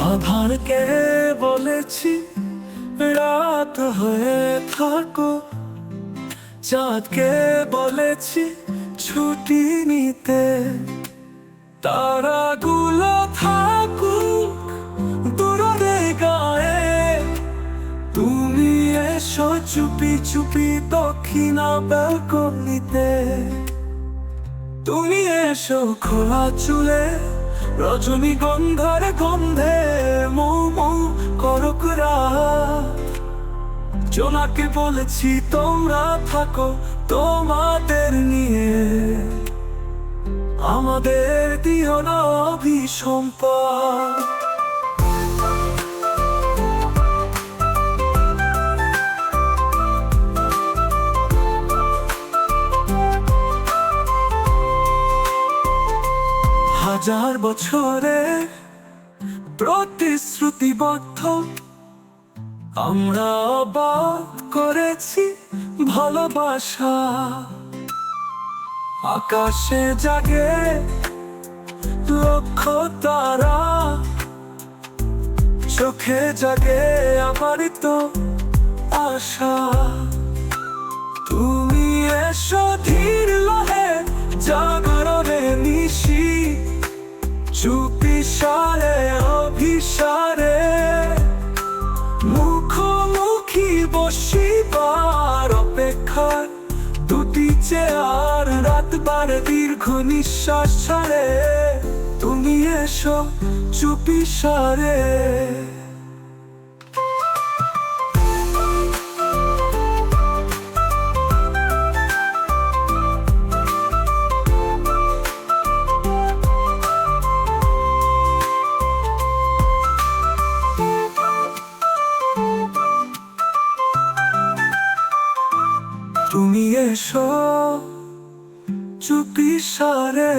আধারকে বলেছি, রাত হয়ে থাকো। চাঁদকে বলেছি, ছুটি নিতে। তারাগুলো থাকুক দূরে গায়ে। তুমি এসো চুপি চুপি দক্ষিণা ব্যালকনিতে। তুমি এসো খোলা চুলে রজনী রজনীগন্ধার গন্ধে মৌ মৌ করক রাত। জোনাকে বলেছি, তোমরা থাকো তোমাদের নিয়ে। আমাদের দিও না অভিসম্পদ হাজার বছরে প্রতিশ্রুতিবদ্ধ। আমরা অবাক করেছি ভালোবাসা। আকাশে জাগে লক্ষ তারা। চোখে জাগে আমারই তো আশা। চুপি সারে অভিসারে, মুখোমুখি বসিবার অপেক্ষা। দুটি চেয়ার, রাতবার দীর্ঘ নিঃশ্বাস ছাড়ে। তুমি এসো চুপি সারে তুমি এসো চুপি সারে।